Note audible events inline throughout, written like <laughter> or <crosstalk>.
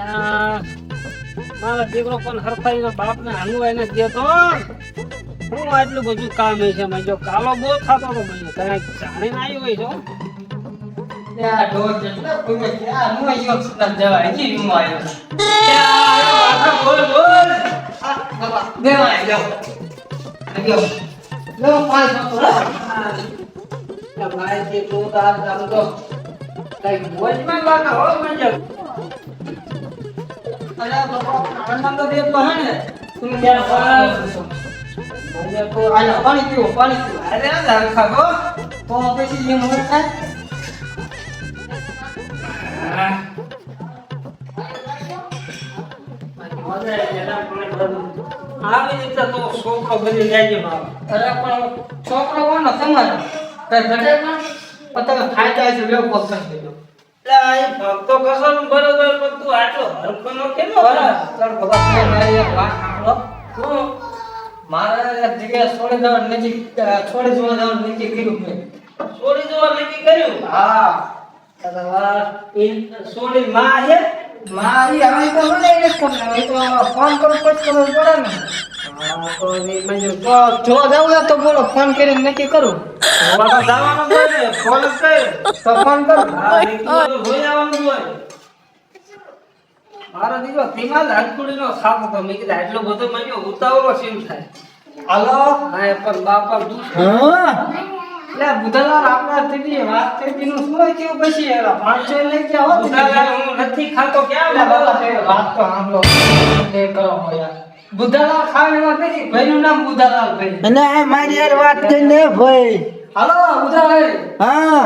ત્યાં દીકરો પણ હરખાઈ બાપ ને હાનું એને દેતો. હું આટલું બધું કામ છે મજો કાલો બહુ થતો તો મને કઈ જાણીને આવ્યો હોય છો? ત્યાં ઢોર જેટલા ફૂલે ત્યાં હું અહીંયા જવા. હજી હું આવ્યો બોલ બોલ. આ બાબા દેવા આવ્યો આવ્યો લો પાંચ સપોરા ભાઈ કે તું તાર જામ તો કઈ મોજમાં લાગે હો મને અરે બાબા આનંદ તો દેતો હે ને તું ત્યાં ત્યાં બસ. મને તો આલો પાણી પીવો પાણી પીવો અરે આ દાળ ખાગો તો પછી એમ હોય થાય આવી રીતે તો છોકરો બની જાય છે બાપ. અરે પણ છોકરો કોનો તમારો? કઈ ઘટે ના પણ તમે ખાઈ જાય છે લેવો પગ એટલે આ બરોબર પણ તું આટલો હરખો નો કેમ મારી એક વાત સાંભળો. મારે એક જગ્યાએ છોડી દેવાનું નજીક છોડી જવા જવાનું નક્કી કર્યું મેં. છોડી દેવા નક્કી કર્યું? હા. અરે એ છોડી માં છે મારી હવે તો મને એને જ હવે તો ફોન કરો પછી કરવું પડે ને. હા, તો એ મને તો જોવા જવું તો બોલો ફોન કરીને નક્કી કરું. જોવા તો જવાનું જ ફોન જ કરે. તો ફોન કરું. હા નક્કી તો જોઈ આવવાનું હોય. મારો દીકરો ધીમા સાપ હતો. મેં કીધું આટલો બધો મને ઉતાવળો સીમ થાય? હાલો? હા પણ બાપા દુઃખ હા? એટલે આપણા વાત કરી નું શું થયું પછી એલા પાંચસો લઈ ગયા હોત ને. હું નથી ખાતો ક્યાં બાબા બાબા વાત તો સાંભળો. એ કરો મોયા. બુધાલાલ ખાવાનું નથી. ભાઈનું નામ બુધાલાલ ભાઈ. અને મારી યાર વાત કરીને ભાઈ. હાલો બુધાલાલ હા.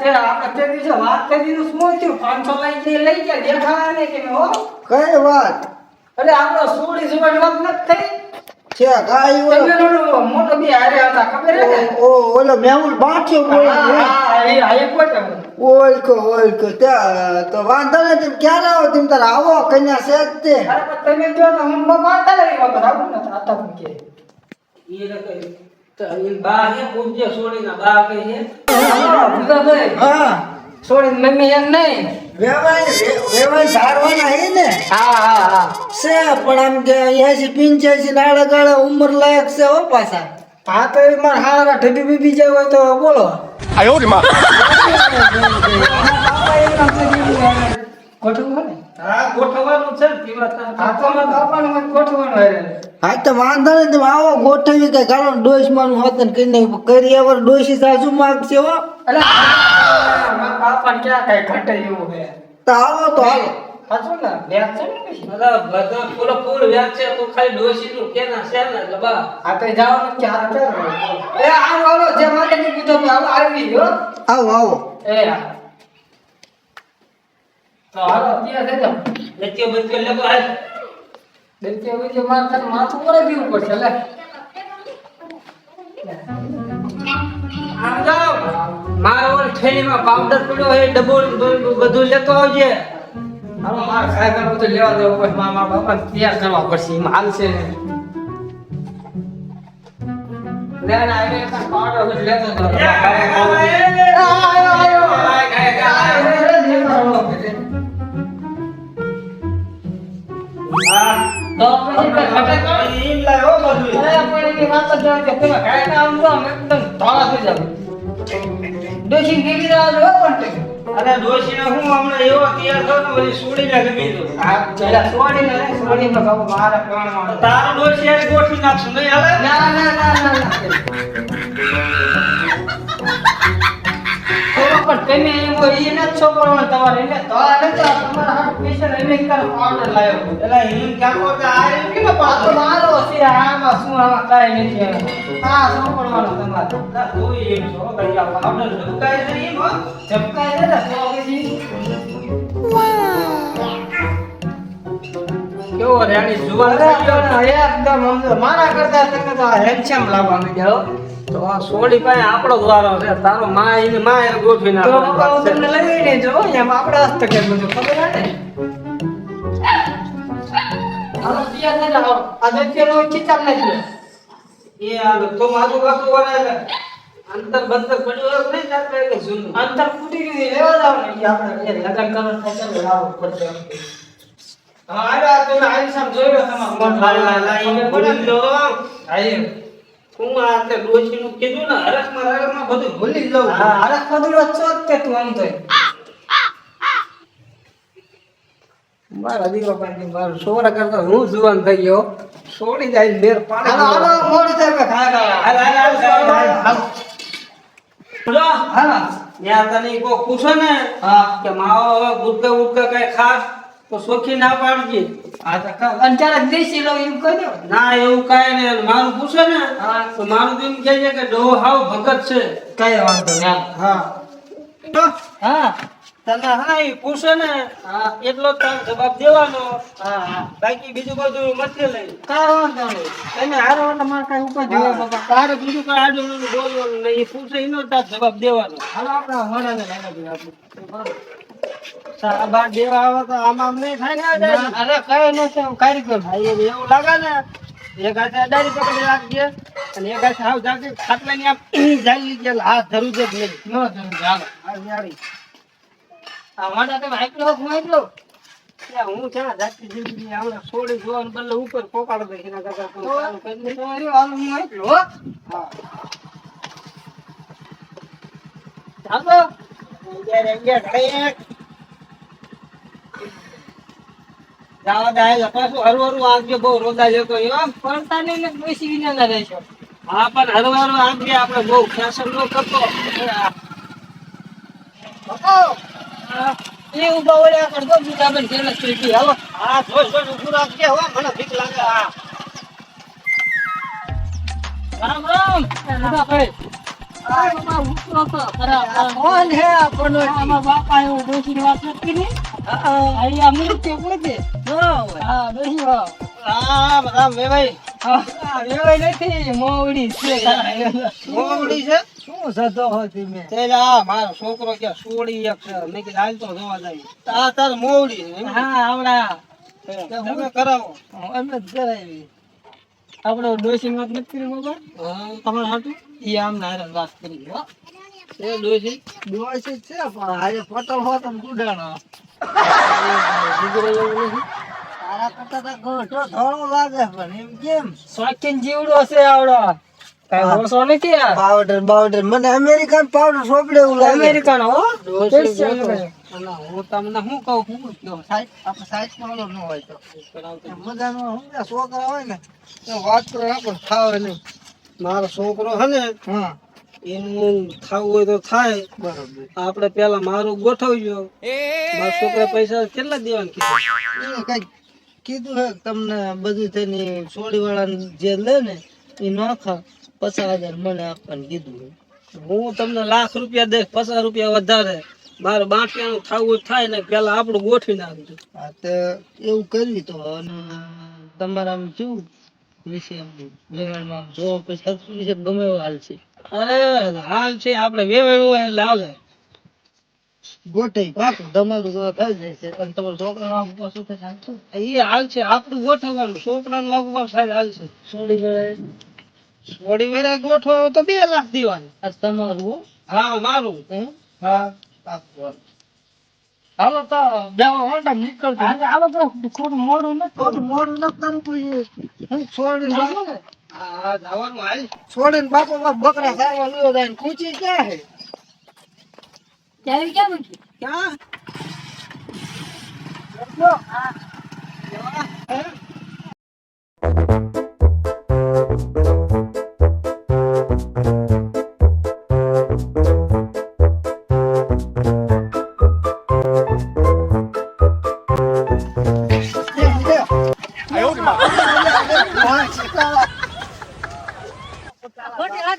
તે આપણે તે દિવસે વાત કરી શું થયું પાંચસો લઈ ગયા લઈ ગયા દેખાવા ને કે હો. કઈ વાત? અરે આપણો સોળી સુવડ વાત નથી થઈ. છે તમે ઓલો મોટો બી હારે હતા ખબર હે ઓ ઓલો મેહુલ બાઠ્યો બોલે હા, છે. એ તો વાંધો નથી તેમ ક્યારે આવો? તેમ તારે આવો કન્યા છે જ તે. તમે જો તો હું મારતા નહીં વખત આવું ને આતા પણ કે. એ ને કઈ તો બા હે પૂજ્ય છોડીના બા કઈ હે હા. સોળી મમ્મી એમ નહીં. વેવાય વેવાય ધારવાના હે ને? હા હા હા. છે પણ આમ કે એસી પિંચ્યાસી નાળા ગાળા ઉંમર લાયક છે હો પાછા. હા તો એ મારા હારા ઠબી બીબી જાય હોય તો બોલો. ગોઠવવું ને? હા ગોઠવવાનું છે. ને પીવા હા તો મારે બાપાનું હોય ગોઠવવાનું હોય હા તો વાંધો નહીં આવો ગોઠવી કઈ ગાળો ડોસ માનું હોત ને કઈ નહીં કરી એવર ડોસી સાસુ માગશે હો. એટલે મારા ક્યાં કઈ ઘટે એવું છે? તો આવો તો આવો. સાચું ને? વ્યાજ છે ને પછી? બધા બધા પૂરો ફૂલ વ્યાજ છે તું ખાલી નું કેના છે ને એટલે બા આ તો કે એ આવો આવો જે માતાજી કીધું મેં હાલો આવી ગયો. આવો આવો. એ હા. હાલ દૈત્ય મારે માથું દેવું પડશે લે. આમ મારો ઓલ થેલીમાં પાવડર પડ્યો હોય ડબ્બો ને બધું લેતો આવજે. મારે ખાય ખાય બધું લેવા દેવું પડશે મારા મારા બાપાને તૈયાર કરવા પડશે એમાં હાલશે ને. ને આવી એક પાવડર લેતો હતો તો પછી કઈ ઘટે કાંઈ? એમ લાય બધું અરે પણ વાત જ જવા તમે કાંઈ કામ જો આમ એકદમ ધોળા થઈ જાવ. ડોશી ભેગી રહેવા દો, પણ અરે ડોશીને હું હમણાં એવો તૈયાર થયો ને બધી છોડીને ગમી દઉં આ પેલા મારા. તારો ડોશી આજ ગોઠવી નાખશું નહીં હાલે ના, ના, ના, ના, ના. પણ તમે એવો નથી છોકરાઓને તમારે એને તો આને તો તમારા હાથ પૈસા એને કર તારો પાવડર લાવ્યો. એટલે હું ક્યાં તો આ કે ન પાતો મારો છે, આમાં શું આમાં કાંઈ નથી. આ સાંભળવાનું તમારે. તું એમ છો ભાઈ આ પાવડર ઝબકાય છે એમ હો. ઝબકાય છે ને, તો પછી કેવો રેડી જુવાન થઈ ગયો ને. એકદમ મારા કરતા તમે તો હેન્ડસમ લાગવા માંડ્યા હો. તો આ સોડી પાસે આપણો દ્વારો છે. તારો માં એને માં એને ગોઠવી તો બાપા હું જો એમ બધું ખબર હે ને? એ આ તો મારું વરાય અંતર બંતર પડ્યું હોય નહીં હોય કે જૂનું. અંતર ફૂટી ગયું લેવા જાવ ને. આપણે લગન કરવાનું થાય ચાલો આવો પડશે હા આવ્યા તમે આવી સામ જોઈ લો તમારું. મન લાય, લાય, એને ભૂલી લો. આઈ તે ડોશીનું કીધું ને બધું ભૂલી જ તે તું આમ તો મારા દીકરો પાસે મારો છોકરા કરતા હું જુવાન થઈ ગયો. છોડી જાય મેર પાડે. હાલો હાલો મોડું થાય કે ખાય ખાય હાલ, હાલ, હાલ, હાલ, હાલ, હાલ. બોલો, હા ત્યાં તને કો પૂછે ને હા. કે માવો હવે ગુટકા ગુટકા કઈ ખાસ? તો સોખી ના પાડજે. તો ખાવ દેશી લો એમ કહ્યો ના એવું કાંઈ ને મારું પૂછે ને તો મારું તો કહે છે કે ડો હાવ ભગત છે. કઈ વાંધો હા. તો હા. તને હા એ પૂછે ને હા. એટલો તાર જવાબ દેવાનો. હા હા. બાકી બીજું બધું મતલબ લઈ કઈ વાંધો નહીં. એને હારો એટલે મારે કાંઈ ઉપર જોવે બાપા. તારે બીજું કાંઈ આડું બોલવાનું નહીં. એ પૂછે એનો જ જવાબ દેવાનો. હાલો આપણા વડાને લાગા આપણે. તારા દેવા આવે તો આમ આમ નહીં થાય ને અરે કઈ નથી હું કારીગર હા, એવું લાગે ને એક હાથે અડાડી પકડી રાખજે અને એક હાથે હાવ જાગે ખાટલાની આમ <clears throat> જાલી ગયેલ હાથ ધરું જ નહીં નો તમે ચાલો આ જાડી. તમે આટલો હું ત્યાં હું ક્યાં જાતી જિંદગી હમણાં છોડી જોવાનું બદલે ઉપર પોકાડ દઈશ એના કરતા ચાલુ કરી દે. હું. ચાલો. જાવા દે, હાલ. પાછું હરવું હરવું બહુ રોદા જતો હોય, પડતા નહીં ને બેસી વિના રહેશો. હા પણ હરવું હરવું આંકજે, આપણે બહુ ફેશન નો કરતો. એ ઊભા કરતો બીજા હાલો હા જોઈ જોઈ રાખજે હો મને લાગે હા. રામ રામ. ભાઈ. કોણ હે આપણો આમાં બાપા એવું ડોશી વાત નથી અહીં હા એવાય નથી મોવડી છે. મોવડી છે શું સતો હતી મેં તે આ મારો છોકરો કે સોડી એક છે મેં કે હાલ તો જોવા જાય આ તાર મોવડી એમ? હા આવડા તમે કરાવો અમે જ કરાવી. આપણો ડોસી વાત નથી કરી બાબા તમારા હાટું? ઈ આમ નારે વાત કરી એ ડોસી ડોશી છે પણ આજે ને ગુડાણો. તારા કરતા તો ગોઠો થોડો લાગે પણ એમ કેમ? શોખીન જીવડો છે આવડો. કઈ ઓછો નથી આ પાવડર મને અમેરિકન પાવડર સોપડે એવું લાગે. અમેરિકન હો? અને હું તમને શું કહું? હું કહું આપણે સાઈઝ પાવડર ન હોય તો. મજાનો સમજ્યા છોકરા હોય ને વાત કરો પણ ખાવે નહીં મારો છોકરો ને હા. એનું ખાવું હોય તો થાય. બરાબર. આપણે પેલા મારું ગોઠવજો. મારા છોકરા પૈસા કેટલા દેવાનું કીધું? કંઈક કીધું હે તમને બધું થઈને સોડી વાળા જે લે ને એ નોખા પચાસ હજાર મને આપવાનું કીધું હું. તમને લાખ રૂપિયા દઈશ પચાસ રૂપિયા વધારે. મારે બાંટિયાનું થવું થાય ને પેલા આપણું ગોઠવી નાખજો. હા તો એવું કરી તો. તમારા કેવું વિશે આમ જો પછી વિશે ગમે એવો હાલ છે. અરે હાલ છે આપણે હોય એટલે હાલે. ગોઠઈ પાકું તમારું થઈ જાય છે. અને તમારો છોકરાનું આમ પાછું થાય. એ હાલ છે આપણું ગોઠવવાનું. છોકરાનું લાગુ સાહેબ હાલ છે. સોડી વાળા થોડી વાર ગોઠવો તો બે લાખ દેવાની. તમારું હા? મારું. હે? હાલો તો બેવા હોન્ડા નીકળજો. હાલો તો થોડું મોડું નથી. થોડું મોડું ન કરવું હું છોડીને બાપ- હા જવાનું હાલ. છોડીને બાપો બાપ બકરા સારવા લ્યો જાય ને કૂચી ક્યાં હે? ત્યારે કેમ નથી? ક્યાં? ખોટી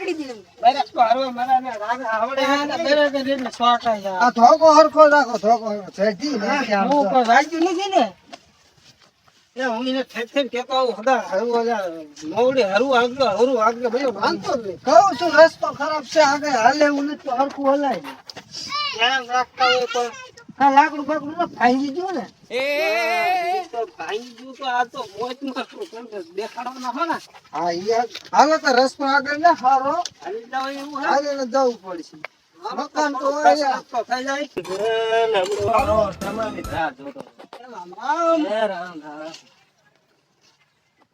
લાકડી દીધી. બરસ તો હરવા મારા રાગ આવડે હે ને બરાબર એટલે શોર્ટ છે. આ ધોકો હરખો રાખો ધોકો સેજી નથી આમ હું વાગ્યું નથી ને. એ હું એને ઠેક ઠેક કહેતો આવું હદા હરવું મોવડી હરવું આગળ હરવું આગળ. ભાઈ માનતો જ નહીં. કહું છું રસ્તો ખરાબ છે આગળ હાલે હું નથી તો હરખું હલાય. ધ્યાન રાખતા હોય હા લાકડું બાકડું ભાંગી ગયું ને. એ ભાંગી ગયું તો આ તો હો ને. હા યાર હાલો તો રસ્તો આગળ ને હારો. હાલી જાવ એવું હાલે ને જવું પડશે. મકાન તો કશો હોય રસ્તો થઈ જાય. તમારી રાહ જોતો રામ. રામ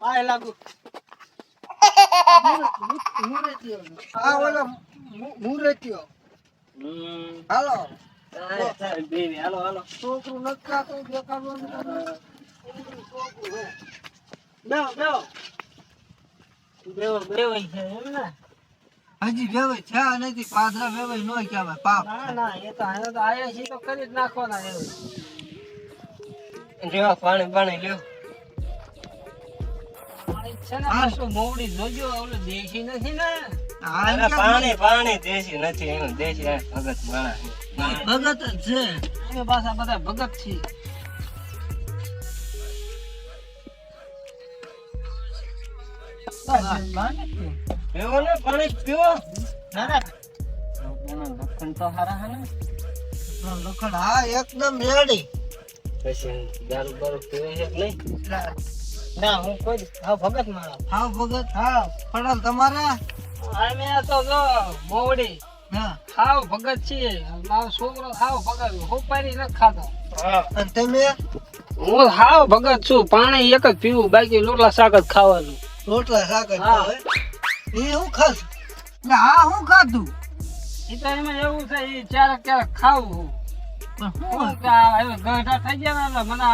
પાય લાગુ. આ ઓલો મુ- મુરતિયો હમ. હાલો. છોકરું નથી દેખાડવાનું હજી વેવાય છે નથી પાદરા વેવાય નો કહેવાય પાપ. ના ના એ તો હવે તો આયા છે તો કરી જ નાખવાના એવું લ્યો પાણી પાણી લ્યો. પાણી છે ને પાછું મોવડી જોજો ઓલું દેશી નથી ને. આ પાણી પાણી દેશી નથી એનું દેશી ભગત માણસ ભગત જ છે. અમે પાછા બધા ભગત છીએ. પીવો ને પાણી પીવો. ના ના લખન તો હારા હે ને. લખણ હા એકદમ રેડી. પછી દારૂ બારૂ પીવે છે નહીં? ના. હું કોઈ હા ભગત મારા હા ભગત હા. પડલ તમારે? અમે તો જો મોવડી. હાવ ભગત છીએ મારો છોકરો હાવ ભગત. હોપારી નથી ખાતો. અને તમે? હું હાવ ભગત છું. પાણી એક જ પીવું બાકી લોટલા શાક જ ખાવાનું. રોટલા શાક જ. ખાવે એ હું ખાસ? ને હા હું ખાધું. એ તો એમાં એવું છે એ ક્યારેક ક્યારેક ખાવું પણ હવે ગઢા થઈ ગયા ને એટલે મને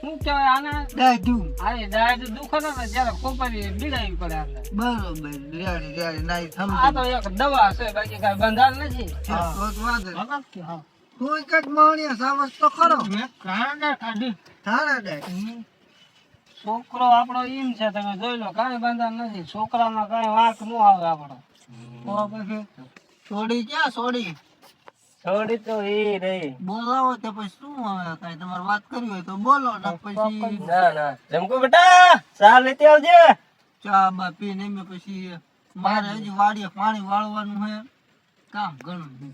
શું કહેવાય આને? દાઢું. આની ડાયટ દુખે ને તો જ્યારે ખોપારી બીડાવી પડે આપણે બરોબર રેડી રેડી ના થમ આ તો એક દવા છે બાકી કઈ બંધાર નથી. હા, તો વાંધો હા. તું જ માણ્યા સાવસ તો ખરો. મેં કાંડા કાઢી થારા દે. છોકરો આપણો ઈમ છે તમે જોઈ લો કાંઈ બંધાર નથી. છોકરામાં કાંઈ વાંક ન આવે આપણો. તો પછી છોડી ક્યાં છોડી છોડી તો એ રહી બોલાવો તો પછી શું હવે કઈ તમારે વાત કરવી હોય તો બોલો ને પછી ના ના. જમકો બેટા ચા લેતે આવજે. ચા બા પીને મે પછી મારે હજી વાડીએ પાણી વાળવાનું છે. કામ ઘણું છે.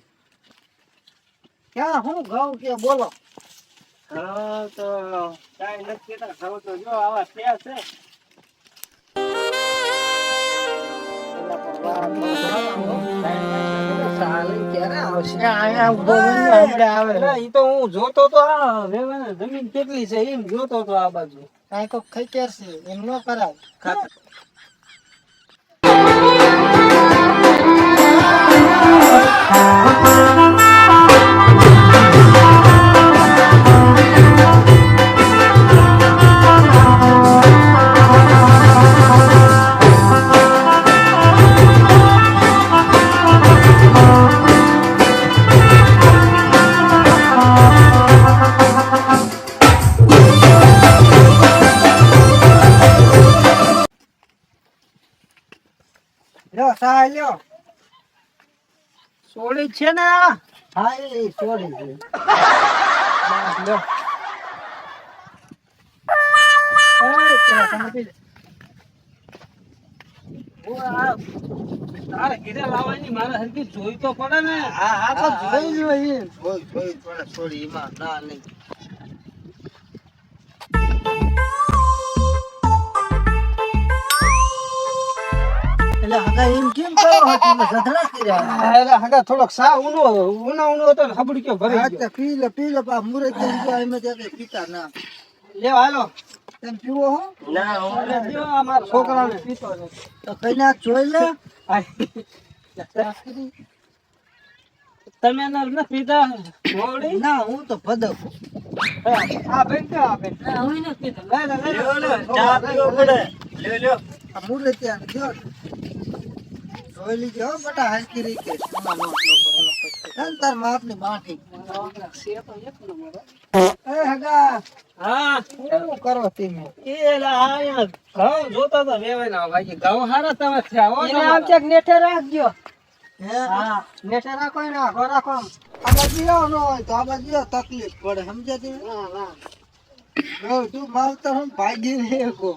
ક્યાં હું ઘઉં કે બોલો? હા તો કઈ નથી કેતા ખાવ તો જો આવા થયા છે. તો હું જોતો તો જમીન કેટલી છે એમ જોતો તો આ બાજુ. કાંઈ તો ખૈતર છે એમ ન કરાય. લ્યો છે ને હા એ તારે ઘીરે લાવવાની મારે જોઈ તો પડે ને હા હા તો જોઈ જોઈ થોડા એમાં ના નહીં કર્યા. થોડોક સા ઊનો ઊના ઊનો હતો ને હબડી ગયો. ભરી ગયો પી લે પી લે બા એમ તે પીતા ના. લેવા હાલો. તેમ પીવો હો? ના અરે છોકરાને પીતો નથી. તો કઈ ના જોઈ લે. તમે ના પીતા? મોવડી ના હું તો ભદક આ બેન ક્યાં આ બેન? ના હું નથી પીતો. લે લે લે. ચા પીવો પડે. લ્યો લ્યો. આ મુરત ત્યાં જો જોઈ લીજો હો બટા હલકી રીતે. કરો. તાર માપની બાંધી એ હગા હા. શું કરો તમે. એ લા આયા ઘઉં જોતા તો વેવાય ના ભાઈ ઘઉં હારા તમે થયા હો એને આમ ચેક નેઠે રાખજો. હા? નેઠે રાખો ને આખો રાખો આ આવો ન હોય તો આ બાજુ તકલીફ પડે સમજે તમે? જો તું માલ તો ભાગી રે કો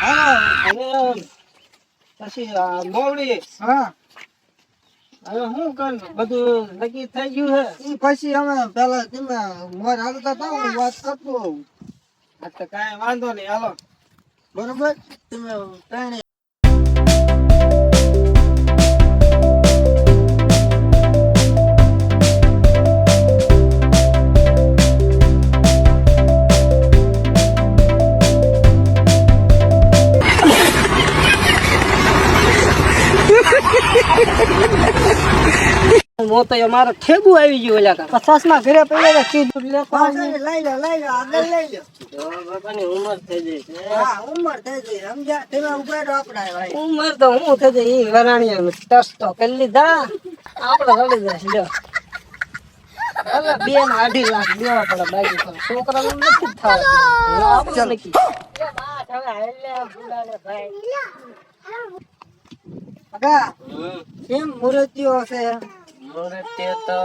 હા અને પછી મોવડી હા. હવે શું કર? બધું નક્કી થઈ ગયું છે? પછી અમે પેલા તમે મોર હાલતા હતા હું વાત કરતો આ તો કાંઈ વાંધો નહીં હાલો. બરોબર? તમે ત્રણે મોતો મારો ઠેબુ આવી ગયું ઓલા કા પચાસમાં ઘરે પડ્યા કીધું પાછળ લઈ લો લઈ લો આગળ લઈ લો. બાપાની ઉંમર થઈ ગઈ છે. હા ઉંમર થઈ ગઈ સમજ્યા તમે ઉભેડો આપડા ભાઈ. ઉંમર તો હું થઈ ગઈ? ઈ વરાણીયા ટસ તો કરી લીધા. આપણે રડી જશે લ્યો. હવે બે ને અઢી લાખ દેવા પડે બાકી તો. છોકરાનું નથી થવા. આપણું નક્કી. કાકા કેમ મુરતીઓ છે? મુહૂર્તે તો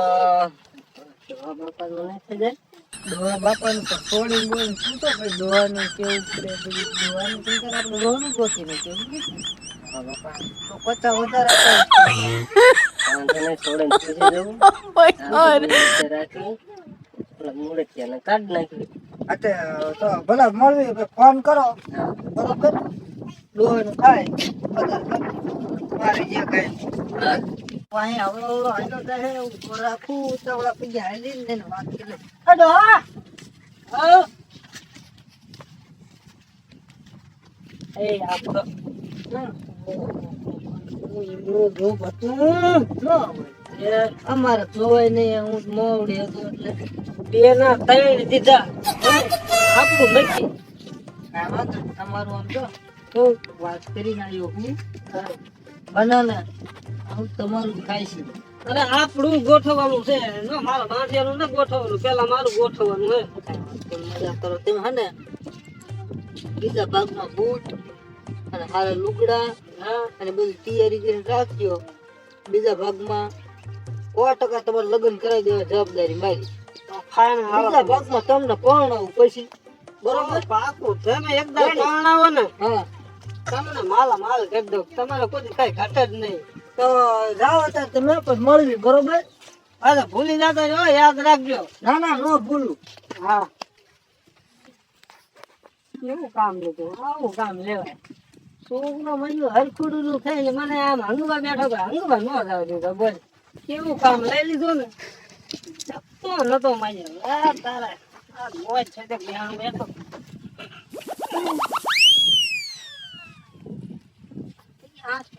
બાપાનું થઈ જાય દોવા બાપાનું તો થોડી બોલી શું તો ભાઈ દોવાનું કેવું પડે ડોહાનું ચિંતા આપણે ડોહાનું ગોતી ને કેવું તો પચાસ વધારે પૂછી જવું. <laughs> રાખી, મૂર્તિયાને કાઢી નાખી. અતે તો ભલે મળવી ફોન કરો. બરોબર? ડોહાનું થાય વધારે મારે જે કઈ અહીં આવડો આવડો જાય ઊભો રાખું પગે હાલી ને વાત કરી. અડો હા. અમારે જોવાય નહીં, હું મોવડી હતો, એટલે બે ના ત્રણ દીધા. આપણું નહીં. તમારું આમ જો. વાત કરીને આવ્યો હું બનાને. હું તમારું ખાઈ છે. અરે આપણું ગોઠવવાનું છે. ન મારા બાંધિયાનું ને ગોઠવવાનું. પેલા મારું ગોઠવવાનું હે. મજા કરો તેમ હે ને? બીજા ભાગમાં બૂટ અને હારા લુગડા હા અને બધી તૈયારી કરીને રાખજો. બીજા ભાગમાં સો ટકા તમારે લગ્ન કરાવી દેવા જવાબદારી મારી. બીજા ભાગમાં તમને પરણાવું પછી. બરોબર? પાકું. તમે એકદમ પરણાવો ને. હા. તમને માલા માલ કરી દઉં. તમારે કોઈ કઈ ઘટે જ નહીં. તો જાઓ અત્યારે તમે પણ મળવી બરોબર? અરે ભૂલી ના જો યાદ રાખજો. ના ના નો ભૂલું. હા. કેવું કામ લીધું આવું કામ લેવાય. છોકરો મને હરખુડું નું થાય મને આમ હંગવા બેઠો તો હંગવા ન જાવ દીધો બોલ કેવું કામ લઈ લીધું ને? તો નતો મારી તારા મોજ છે તે બેહાણું બેઠો. Tas.